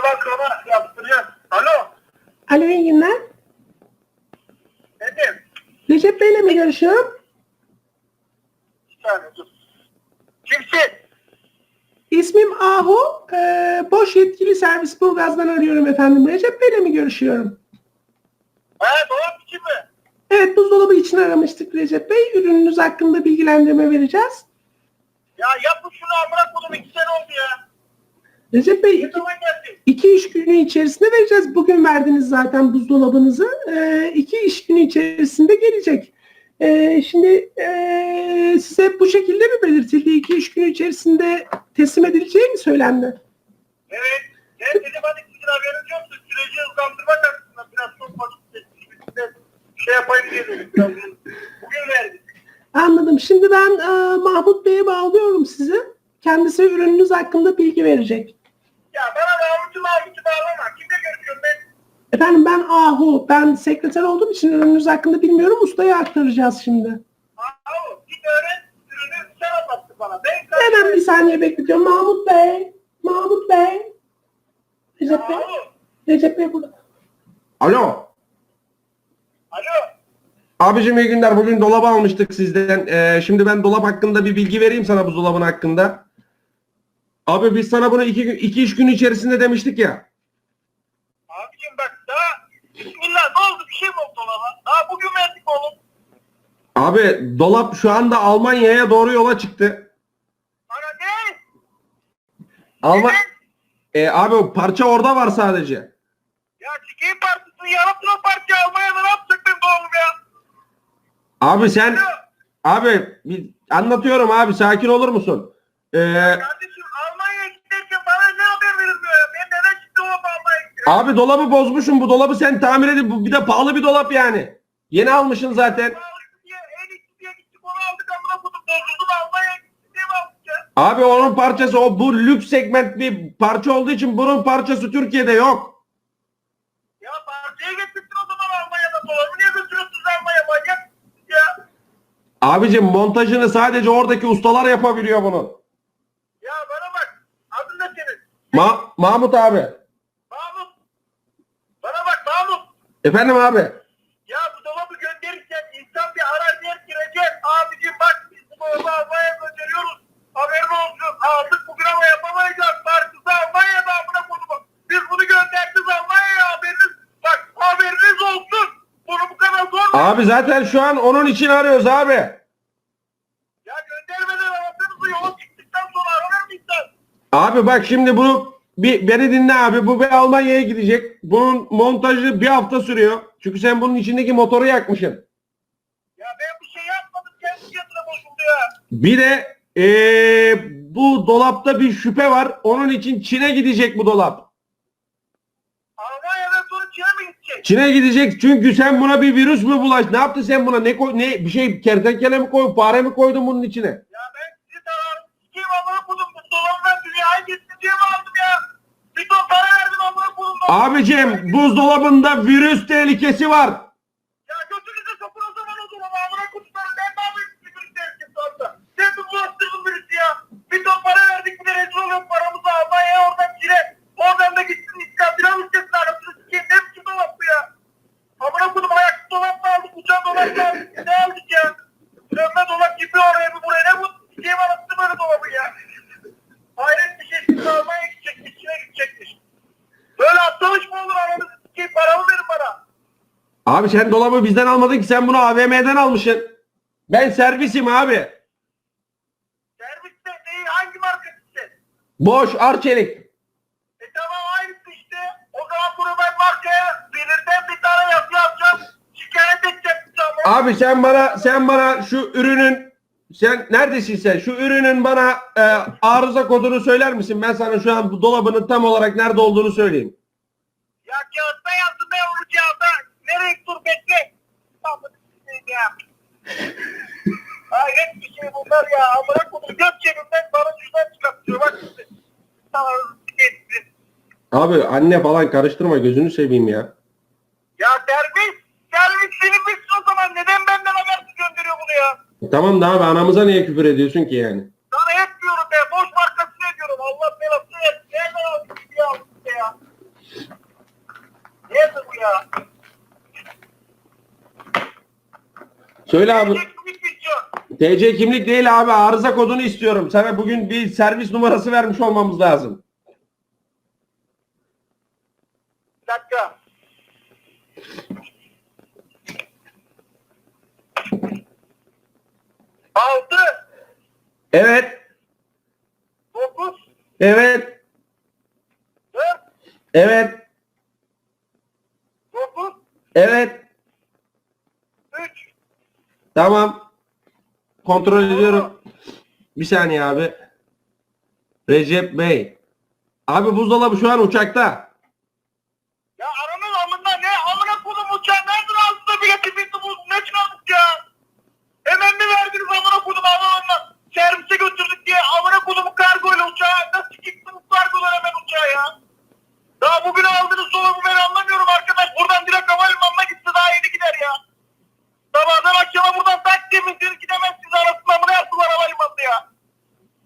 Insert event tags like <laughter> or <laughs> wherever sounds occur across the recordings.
olan kana yaptıracağız. Alo. Alo iyi günler. Nedim? Recep Bey'le mi görüşüyorum? Bir saniye dur. Kimsin? İsmim Ahu. Ee, boş yetkili servis Burgaz'dan arıyorum efendim. Recep Bey'le mi görüşüyorum? Ha dolap için mi? Evet buzdolabı için aramıştık Recep Bey. Ürününüz hakkında bilgilendirme vereceğiz. Ya yapın şunu amına kodum iki sene oldu ya. Recep Bey iki, iş günü içerisinde vereceğiz. Bugün verdiniz zaten buzdolabınızı. Ee, iki iş günü içerisinde gelecek. Ee, şimdi ee, size bu şekilde mi belirtildi? İki iş günü içerisinde teslim edileceği mi söylendi? Evet. Dedim hadi sizin haberiniz yoktu. Süreci hızlandırmak açısından biraz çok geçti. Şey yapayım diye Bugün verdik. Anladım. Şimdi ben e, Mahmut Bey'e bağlıyorum sizi. Kendisi ürününüz hakkında bilgi verecek. Ya bana Mahmut'u Mahmut'u bağlama. Kimle görüşüyorum ben? Efendim ben Ahu. Ben sekreter olduğum için ürününüz hakkında bilmiyorum. Ustaya aktaracağız şimdi. Aa, git öğren. Ürünü sen anlattı bana. Ben Hemen bir saniye bekletiyorum. Mahmut Bey. Mahmut Bey. Recep Bey. Alo. Recep Bey burada. Alo. Alo. Abicim iyi günler. Bugün dolabı almıştık sizden. Ee, şimdi ben dolap hakkında bir bilgi vereyim sana buzdolabın hakkında. Abi biz sana bunu iki, gün- iki iş günü içerisinde demiştik ya. Abicim bak daha Bismillah ne oldu bir şey mi oldu dolaba? Daha bugün verdik oğlum. Abi dolap şu anda Almanya'ya doğru yola çıktı. Bana ne? Alman e, abi o parça orada var sadece. Ya çekeyim parçasını yarattın o parçayı Almanya'da ne yapacak benim oğlum ya? Abi sen abi bir anlatıyorum abi sakin olur musun? Ee, Kardeşim abi dolabı bozmuşum bu dolabı sen tamir edip bu bir de pahalı bir dolap yani. Yeni almışsın zaten. Abi onun parçası o bu lüks segment bir parça olduğu için bunun parçası Türkiye'de yok. Ya parçayı getirdin o zaman Almanya'da dolabı niye götürüyorsunuz Almanya'ya manyak ya? Abicim montajını sadece oradaki ustalar yapabiliyor bunun. Ya bana bak adın ne senin? Ma Mahmut abi. Mahmut. Bana bak Mahmut. Efendim abi. Ya bu dolabı gönderirken insan bir arar der ki Recep abicim bak biz bu dolabı Almanya'ya gönderiyoruz. Haberin olsun aldık bugün ama yapamayacağız. Parçası Almanya'da amına kodumu. Biz bunu gönderdik Almanya'ya haberiniz. Bak haberiniz olsun. Bunu bu kadar zor? Abi zaten şu an onun için arıyoruz abi. Ya göndermeden anlatsanızı yola çıktıktan sonra aranır mısın? Abi bak şimdi bunu bir beni dinle abi. Bu bir Almanya'ya gidecek. Bunun montajı bir hafta sürüyor. Çünkü sen bunun içindeki motoru yakmışsın. Ya ben bir şey yapmadım. Kendi kendine bozuldu ya. Bir de eee, bu dolapta bir şüphe var. Onun için Çin'e gidecek bu dolap. Almanya'dan sonra Çin'e mi gidecek? Çin'e gidecek çünkü sen buna bir virüs mü bulaş? Ne yaptın sen buna? Ne koy ne bir şey kertenkele mi koy, fare mi koydun bunun içine? Abicim buzdolabında virüs tehlikesi var. Ya götünüze sokun o zaman o dolabı amına kodumları. Ben ne yapayım bir virüs tehlikesi orada. Sen mi bulaştırdın virüsü ya? Bir ton para verdik bir de rezil oluyor paramızı Almanya'ya oradan Çin'e. Oradan da gitsin İskandinav ülkesine arasını sikeyim. Ne biçim dolap bu ya? Amına kodum ayaklı dolap mı aldık? Uçan dolap mı aldık? Ne aldık ya? Dönme dolap gibi oraya bir buraya. Ne bu? Sikeyim arasını böyle dolabı ya. Hayret bir şey. Şimdi Almanya'ya gidecekmiş. Çin'e gidecekmiş. Böyle atlamış mı olur aranızı sikeyim? Paramı verin bana. Abi sen dolabı bizden almadın ki sen bunu AVM'den almışsın. Ben servisim abi. Serviste neyi? Hangi marka size? Boş Arçelik. E tamam aynısı işte. O zaman bunu ben markaya belirten bir tane yazı yapacağım. Şikayet edeceğim ama. Abi sen bana sen bana şu ürünün sen neredesin sen? Şu ürünün bana e, arıza kodunu söyler misin? Ben sana şu an bu dolabının tam olarak nerede olduğunu söyleyeyim. Ya kağıtta yazdım ben onu kağıda. Nereye dur bekle. Şey ya. Hayret bir şey bunlar ya. Amına kodum göt cebimden bana şuradan çıkartıyor. Bak şimdi. Sana. Abi anne falan karıştırma gözünü seveyim ya. Ya servis. Servis senin bitsin o zaman. Neden benden habersiz gönderiyor bunu ya? Tamam da abi anamıza niye küfür ediyorsun ki yani? Sana etmiyorum be. Boş markasını ediyorum. Allah belasını etsin. Nereden aldın ya? ya? Söyle abi. TC kimlik değil abi arıza kodunu istiyorum. Sana bugün bir servis numarası vermiş olmamız lazım. Bir dakika. Altı, Evet. dokuz, Evet. dört, Evet. dokuz, Evet. üç. Tamam. Kontrol ediyorum. Bir saniye abi. Recep Bey. Abi buzdolabı şu an uçakta. Ya aranın amında ne? Amına kodum uçağı nereden aldınız bileti bitti bu? Ne çıkardık ya? Hemen mi verdiniz amına kodum havaalanına? Servise götürdük diye amına kodumu kargoyla uçağa. Nasıl gitti bu kargolar hemen uçağa ya? Daha bugün aldığınız dolabı ben anlamıyorum arkadaş. Buradan direkt havalimanına gitse daha yeni gider ya. Sabahdan akşama buradan tak diye bindir gidemezsiniz arasında mı ne yaptılar havalimanında ya?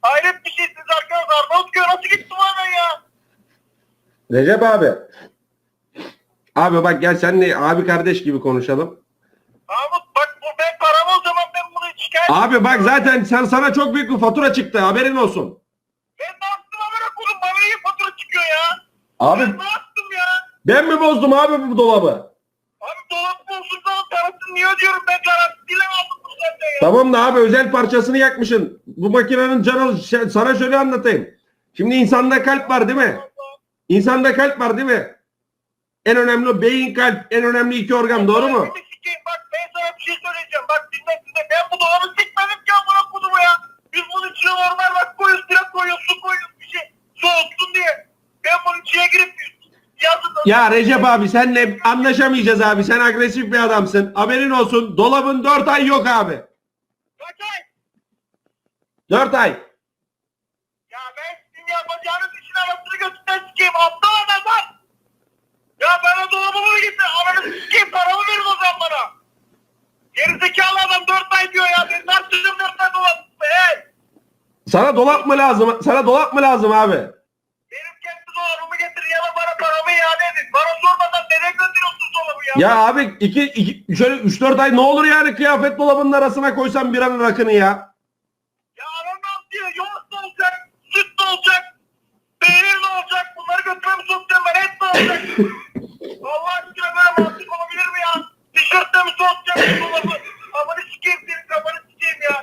Hayret bir şeysiniz arkadaşlar. Arnavutköy'e nasıl gitti bu hemen ya? Recep abi. Abi bak gel seninle abi kardeş gibi konuşalım. Mahmut bak bu ben paramı o zaman ben bunu şikayet Abi bak zaten sen sana çok büyük bir fatura çıktı haberin olsun. Ben ne yaptım amına koydum bana iyi fatura çıkıyor ya. Abi Ben ne yaptım ya? ben mi bozdum abi bu dolabı? Abi dolap bozulduğunun parasını niye ödüyorum ben garantisiyle aldım bunu zaten ya. Tamam da abi özel parçasını yakmışsın. Bu makinenin canı sana şöyle anlatayım. Şimdi insanda kalp var değil mi? İnsanda kalp var değil mi? En önemli beyin kalp, en önemli iki organ doğru mu? Sikeyim, Bak ben sana bir şey söyleyeceğim. Bak dinle dinle. Ben bu dolabı sikmedim ki amına kodumu ya. Biz bunun içine normal bak koyuyoruz, direkt koyuyoruz, su koyuyoruz bir şey. Soğutsun diye. Ben bunun içine girip yazın. Ya Recep abi senle anlaşamayacağız abi. Sen agresif bir adamsın. Haberin olsun. Dolabın 4 ay yok abi. Kaç ay? 4 ay. Sikeyim. Aptal adamlar. Ya bana dolabımı getir. Ananı sikeyim. Paramı verin o zaman bana. Gerizekalı adam 4 ay diyor ya. Ben tartışacağım 4 ay dolap. Hey. Sana dolap mı lazım? Sana dolap mı lazım abi? Benim kendi dolabımı getir ya da bana paramı iade edin. Bana sormadan nereye gönderiyorsunuz dolabı ya? Ya abi iki, iki şöyle 3-4 ay ne olur yani kıyafet dolabının arasına koysan bir an rakını. Ya anam diyor. Yoğurt da olacak. Süt de olacak. Peynir de olacak. Bunları götürmemi sokacağım ben. Et de olacak. Allah aşkına böyle mantık olabilir mi ya? Tişörtle mi soğutacağım bu dolabı? Amanı sikeyim senin kafanı sikeyim ya.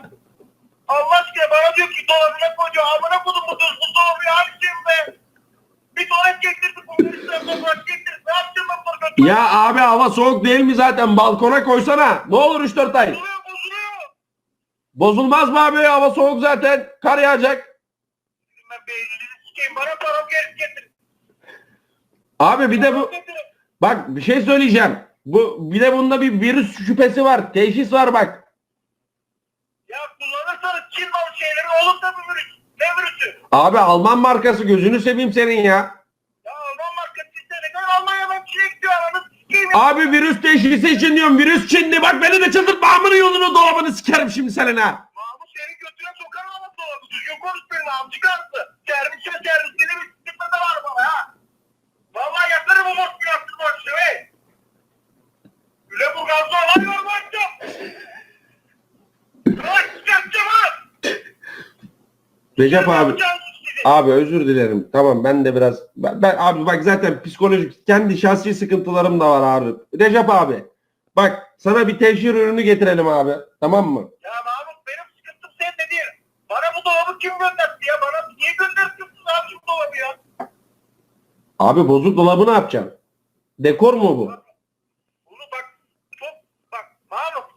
Allah aşkına bana diyor ki dolabına koy diyor. Amına kodum bu bu dolabı ya. Hadi şimdi be. Bir tuvalet getirdik. Bunları istersen bırak getirdik. Ne yapacağım ben bunları götürmem? Ya abi hava soğuk değil mi zaten? Balkona koysana. Ne olur 3-4 ay. Bozuluyor bozuluyor. Bozulmaz mı abi? Hava soğuk zaten. Kar yağacak. Ben beynini sikeyim. Bana paramı geri getir. Abi bir de bu bak bir şey söyleyeceğim. Bu bir de bunda bir virüs şüphesi var. Teşhis var bak. Ya kullanırsanız Çin malı şeyleri olur da bu virüs. Ne virüsü? Abi Alman markası gözünü seveyim senin. Ya Alman markası işte ne kadar Almanya'dan Çin'e gidiyor ananı sikeyim ya. Abi virüs teşhisi için diyorum. Virüs Çinli. Bak beni de çıldırtma. Amını yolunu dolabını sikerim şimdi senin ha. Mahmut senin götüne sokarım ama dolabı. Düzgün konuş benimle amcık arası. Servisine servisine bir siktirme de var bana ha. Vallahi yakarım o mos yaptım o işi hey. Güleburgaz'da olay var bu akşam. Ay sikeceğim ha. Recep abi. Abi özür dilerim. Tamam ben de biraz ben, ben- abi bak zaten psikolojik kendi şahsi sıkıntılarım da var abi. Recep abi. Bak sana bir teşhir ürünü getirelim abi. Tamam mı? Ya Mahmut benim sıkıntım sen de değil. Bana bu dolabı kim gönderdi ya? Bana niye gönderiyorsunuz abi şu dolabı ya? Abi bozuk dolabı ne yapacaksın? Dekor mu bu? Bunu bak çok bak Mahmut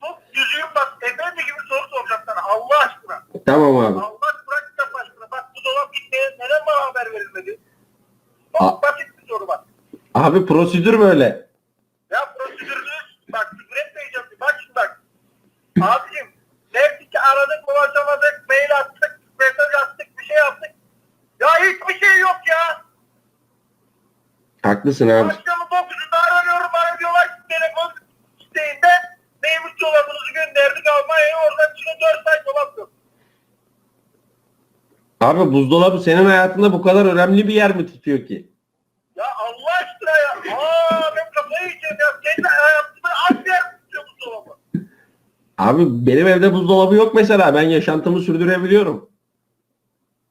çok düzgün bak efendi gibi soru soracağım sana Allah aşkına. Tamam abi. Allah bırak da aşkına bak bu dolap gitti neden bana haber verilmedi? Çok A- basit bir soru bak. Abi prosedür böyle. Ya prosedürünüz bak küfür etmeyeceğim. Bak şimdi bak. Abicim hep ki aradık ulaşamadık mail attık mesaj attık bir şey yaptık. Ya hiçbir şey yok ya. Haklısın abi. Akşamı 9'unda aranıyorum bana diyorlar ki telefon isteğinde neymiş dolabınızı gönderdik Almanya'ya oradan içine 4 ay dolap yok. Abi buzdolabı senin hayatında bu kadar önemli bir yer mi tutuyor ki? Ya Allah aşkına ya. Aa ben kafayı yiyeceğim ya. Senin hayatında az bir yer mi tutuyor bu dolabı? Abi benim evde buzdolabı yok mesela. Ben yaşantımı sürdürebiliyorum.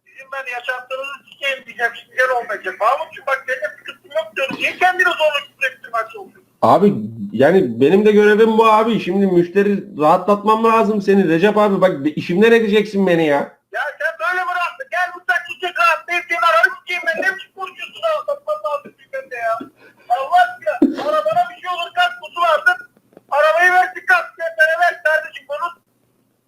Sizin ben yaşantınızı sikeyim diyeceğim. Yer olmayacak. Mahmutcuğum bak benim sıkıntım yok diyorum. Niye kendini zorla küfrettirmek oluyorsun? Abi yani benim de görevim bu abi. Şimdi müşteri rahatlatmam lazım seni. Recep abi bak işimden edeceksin beni ya. Ya sen böyle mi rahatsın? Gel mutfak çiçek rahat. Sevdiğin sikeyim ben. Ne biçim konuşuyorsun ha? Satman lazım aşkına. Arabana bir şey olur kaç kutu vardır. Arabayı verdik kaç. Sen ver kardeşim bunun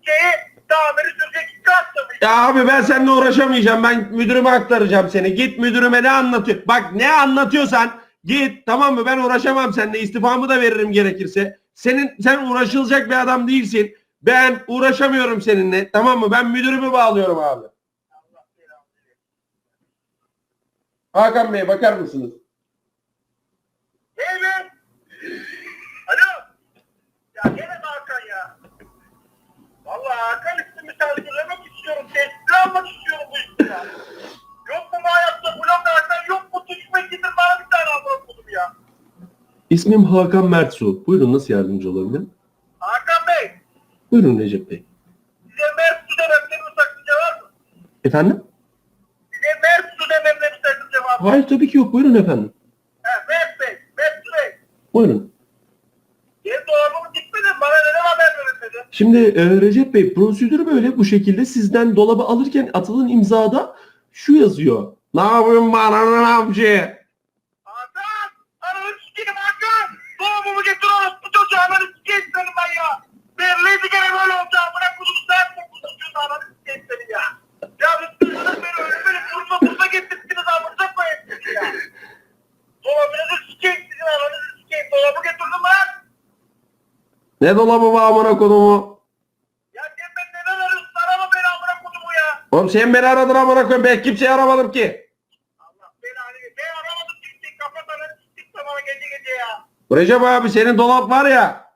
şeyi tamiri sürecek kaç tabii. Ya abi ben seninle uğraşamayacağım. Ben müdürüme aktaracağım seni. Git müdürüme ne anlatıyor. Bak ne anlatıyorsan git tamam mı? Ben uğraşamam seninle. İstifamı da veririm gerekirse. Senin sen uğraşılacak bir adam değilsin. Ben uğraşamıyorum seninle. Tamam mı? Ben müdürümü bağlıyorum abi. Allah belanı versin. Hakan Bey bakar mısınız? Hey be! Alo! Ya gene mi Hakan ya? Vallahi Hakan ismini sansürlemek istiyorum. Testini almak istiyorum bu ismi ya. Yok mu bu hayatta blok Hakan yok mu? Tuşma gidin bana bir tane amına kodum ya. İsmim Hakan Mertsu. Buyurun nasıl yardımcı olabilirim? Hakan Bey! Buyurun Recep Bey. Size Mert su dememde bir sakınca var mı? Efendim? Size Mert su dememde bir sakınca var mı? Hayır tabii ki yok. Buyurun efendim. Mert Bey! Mert su Bey! Buyurun. Benim dolabımı dikmedin bana neden haber verilmedi? Şimdi e, Recep Bey prosedür böyle bu şekilde sizden dolabı alırken atılan imzada şu yazıyor. Ne yapıyorsun bana ne yapacağım? Hakan! Ananı sikeyim Hakan! Dolabımı getir orası bu çocuğu ananı sikeyim senin ben ya! Belliydi gene böyle olacak bırak bunu sen bu kuzucuğun ananı sikeyim seni ya! Ya üstünüzden beni öyle böyle bursa bursa getirdiniz amınıza koyayım sizi ya! Dolabınızı sikeyim sizin ananızı sikeyim dolabı getirdim lan! Ne dolabı bu amına kodumu? Ya sen ben neden arıyorsun arama beni amına kodumu ya! Oğlum sen beni aradın amına koyayım ben kimseyi aramadım ki. Allah belanı ben aramadım sikeyim kapat ananı sikeyim sana gece gece ya! Recep abi senin dolap var ya.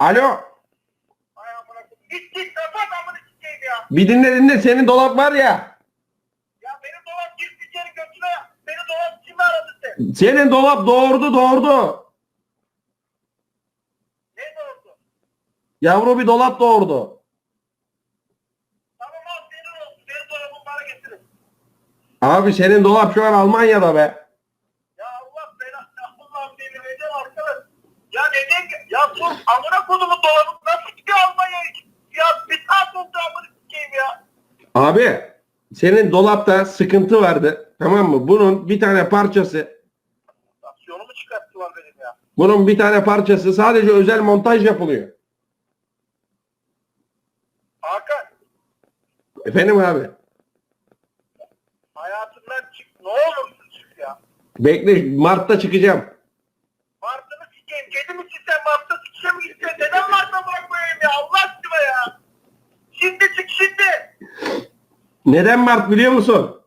Alo. Ay amına kodum git git kapat amına sikeyim ya! Bir dinle dinle senin dolap var. Ya benim dolap girdi içeri götüne. Beni dolap kim aradı sen? Senin dolap doğurdu doğurdu. Ne doğurdu? Yavru bir dolap doğurdu. Tamam al senin olsun. Benim dolabımı bana getirin. Abi senin dolap şu an Almanya'da be. Ya Allah belanı. Allah'ım beni vereceğim arkadaş. Ya neden? Ya dur amına kodumun dolabı nasıl gidiyor Almanya'ya? Ya bir saat oldu amına sikeyim ya. Abi senin dolapta sıkıntı vardı. Tamam mı? Bunun bir tane parçası Taksiyonumu çıkarttılar benim ya. bunun bir tane parçası sadece özel montaj yapılıyor. Hakan Efendim abi. hayatımdan çık. Ne olursun çık ya. Bekle Mart'ta çıkacağım. Martını sikeyim. Kedi misin sen Mart'ta sikişe mi gideceksin? Neden Mart'a bırakmayayım ya? Allah aşkına ya. Şimdi çık şimdi. Neden Mart biliyor musun?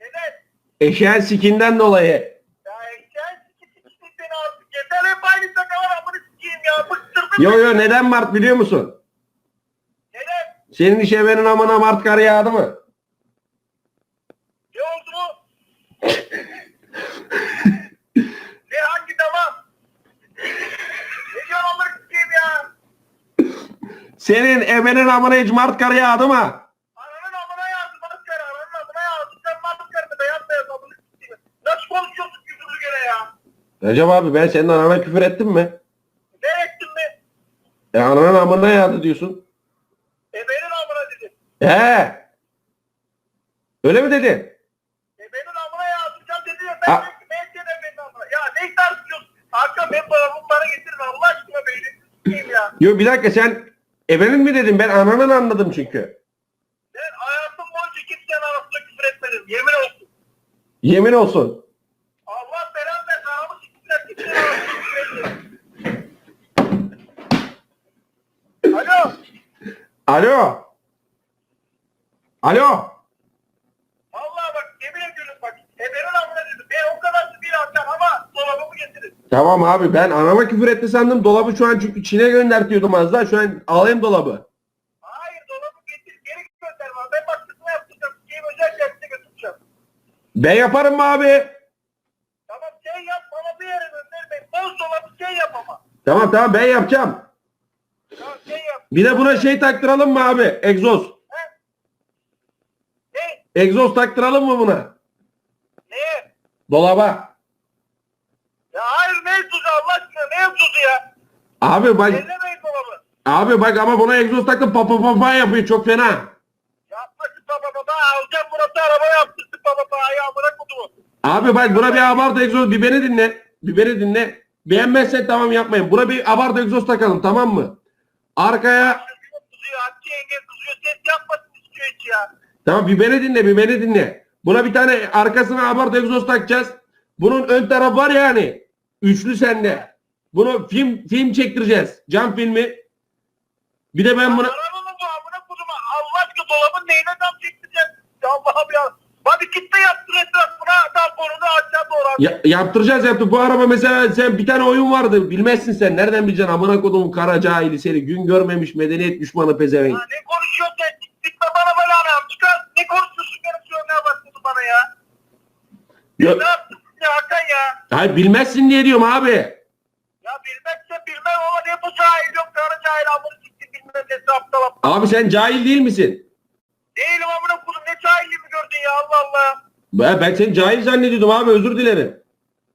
Neden? Eşeğin sikinden dolayı. Ya eşeğin siki sikişti seni artık. Yeter hep aynı şakalar amını sikeyim ya. Bıktırdın Yo yo neden Mart biliyor musun? Neden? Senin işevenin amına Mart kar yağdı mı? Ne oldu bu? <laughs> ne hangi tamam? ne diyorsun amını sikeyim ya? Senin ebenin amına hiç Mart kar yağdı mı? Ananın amına yazdı maskara. Ananın amına yazdı. Sen maskarını beyaz beyaz amını sikeyim. Nasıl konuşuyorsun küfürlü gene ya? Recep abi ben senin anana küfür ettim mi? E ananın amına yağdı diyorsun. E benim amına dedin. He. Öyle mi dedin? E benim amına yazdıracağım dedi ya. Ben Ha. de ben de benim amına. Ya ne tartışıyorsun? Hakan ben paramı bana getirin Allah aşkına beyni sikeyim ya. Yo bir dakika sen ebenin mi dedin? Ben ananın anladım çünkü. Ben hayatım boyunca kimsenin arasında küfür etmedim. Yemin olsun. Yemin olsun. Allah belanı versin. Aramı siktiler kimsenin arasında küfür etmedim. Alo. Alo. Alo. Vallahi bak yemin ediyorum bak. Ebenin amına dedim. Ben o kadar da bir Hakan ama dolabımı getirin. Tamam abi ben anama küfür etti sandım. Dolabı şu an çünkü Çin'e göndertiyordum az daha. Şu an alayım dolabı. Hayır dolabı getir. Geri gönder bana. Ben baktığımda yaptıracağım. Sikeyim özel servise götüreceğim. Ben yaparım mı abi? Tamam şey yap bana bir yere göndermeyin. Boz dolabı şey yap ama. Tamam tamam ben yapacağım. Ya şey yap. Bir de buna şey taktıralım mı abi? Egzoz. Ne? Egzoz taktıralım mı buna? Ne? Dolaba. Ya hayır ne tuzu Allah aşkına ne tuzu ya? Abi bak Ellemeyin dolabı. abi bak ama buna egzoz taktım papa papa yapıyor çok fena. Yapma şu baba baba alacağım burası araba yaptırdık baba baba ya bırak kutumu. Abi bak buna bir abart egzoz bir beni dinle. Bir beni dinle. Beğenmezsen tamam yapmayın. Buna bir abart egzoz takalım tamam mı? Arkaya tamam bir beni dinle bir beni dinle. Buna bir tane arkasına abart egzoz takacağız. Bunun ön tarafı var ya hani. Üçlü sende. Bunu film film çektireceğiz. Cam filmi. Bir de ben buna Allah aşkına dolabın neyine dam çektireceğiz? Allah'ım ya. Git de yaptır etrafına tamponunu aşağı doğru. Ya- yaptıracağız yaptık. Bu araba mesela sen bir tane oyun vardı. Bilmezsin sen. Nereden bileceksin? Amına kodumun kara cahili seni. Gün görmemiş medeniyet düşmanı pezevenk. Ya ne konuşuyorsun sen? Gitme bana böyle anam çıkar. Ne konuşuyorsun benim söylemeye başladın bana ya. Ya, Ne yaptın ya Hakan ya? hayır bilmezsin diye diyorum abi. Ya bilmezse bilmem ama ne bu cahil yok karı cahil amını siktir bilmem nesi aptal aptal. Abi sen cahil değil misin? Değilim amına kudum ne cahilliğimi gördün ya Allah Allah. Ben, ben seni cahil zannediyordum abi özür dilerim.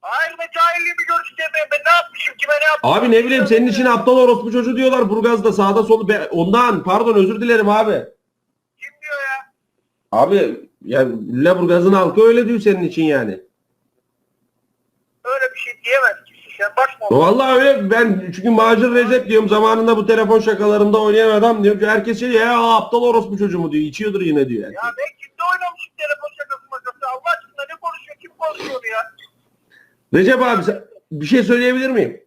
Hayır ne cahilliğimi gördün ben, ben, ne yapmışım kime ne yapmışım? Abi ne bileyim senin için aptal orospu çocuğu diyorlar Burgaz'da sağda solu. Ben- ondan pardon özür dilerim abi. Kim diyor ya? Abi ya Lüleburgaz'ın halkı öyle diyor senin için yani. Öyle bir şey diyemez sen bakma. ona. Vallahi öyle ben çünkü Macir Recep diyorum zamanında bu telefon şakalarında oynayan adam diyor ki herkes şey ya aptal orospu çocuğu mu diyor içiyordur yine diyor. Ya ben kimde oynamışım telefon şakası makası Allah aşkına ne konuşuyor kim konuşuyor onu ya? Recep abi sen- bir şey söyleyebilir miyim?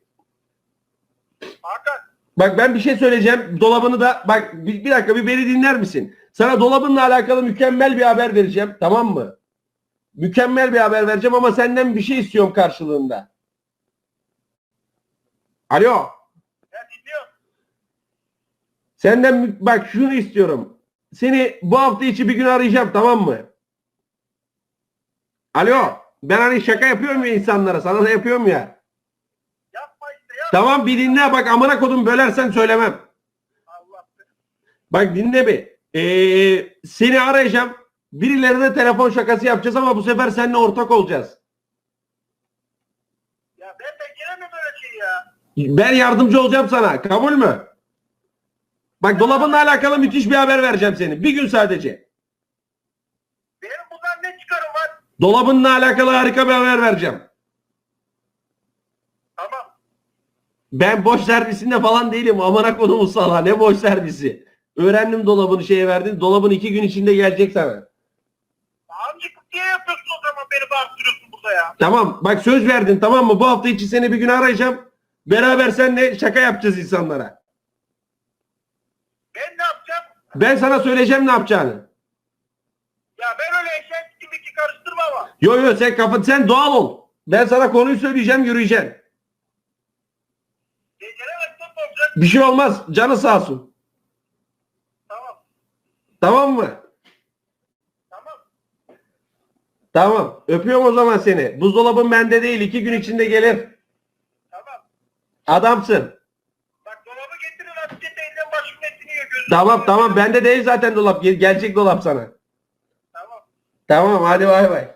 Hakan Bak ben bir şey söyleyeceğim. Dolabını da bak bir, bir dakika bir beni dinler misin? Sana dolabınla alakalı mükemmel bir haber vereceğim. Tamam mı? Mükemmel bir haber vereceğim ama senden bir şey istiyorum karşılığında. Alo. ya dinliyorum. Senden bak şunu istiyorum. Seni bu hafta içi bir gün arayacağım tamam mı? Alo. Ben hani şaka yapıyorum ya insanlara. Sana da yapıyorum ya. Yapma işte ya. Tamam bir dinle bak amına kodum bölersen söylemem. Allah be. Bak dinle bir. Ee, seni arayacağım. Birilerine telefon şakası yapacağız ama bu sefer seninle ortak olacağız. Ya ben beceremem öyle şey ya. Ben yardımcı olacağım sana. Kabul mü? Bak dolabınla alakalı müthiş bir haber vereceğim seni. Bir gün sadece. Benim bundan ne çıkarım var? Dolabınla alakalı harika bir haber vereceğim. Tamam. Ben boş servisinde falan değilim. Amına kodumun sala. Ne boş servisi. Öğrendim dolabını şeye verdin. Dolabın iki gün içinde gelecek sana. Amcık diye yapıyorsun o zaman beni bastırıyorsun burada ya. Tamam. Bak söz verdin tamam mı? Bu hafta içi seni bir gün arayacağım. Beraber seninle şaka yapacağız insanlara. Ben ne yapacağım? Ben sana söyleyeceğim ne yapacağını. Ya ben öyle eşek gibi iki karıştırma ama. Yo yo sen kafa sen doğal ol. Ben sana konuyu söyleyeceğim yürüyeceksin. Beceremezsen ne olacak? Bir şey olmaz. Canı sağ olsun. Tamam. Tamam mı? Tamam. Tamam. Öpüyorum o zaman seni. Buzdolabın bende değil. iki gün içinde gelir. Adamsın. Bak dolabı getirin Hatice teyzem başımın etini yiyor. Gözüm Tamam tamam. Bende değil zaten dolap. Gel- Gelecek dolap sana. Tamam. Tamam hadi bay bay.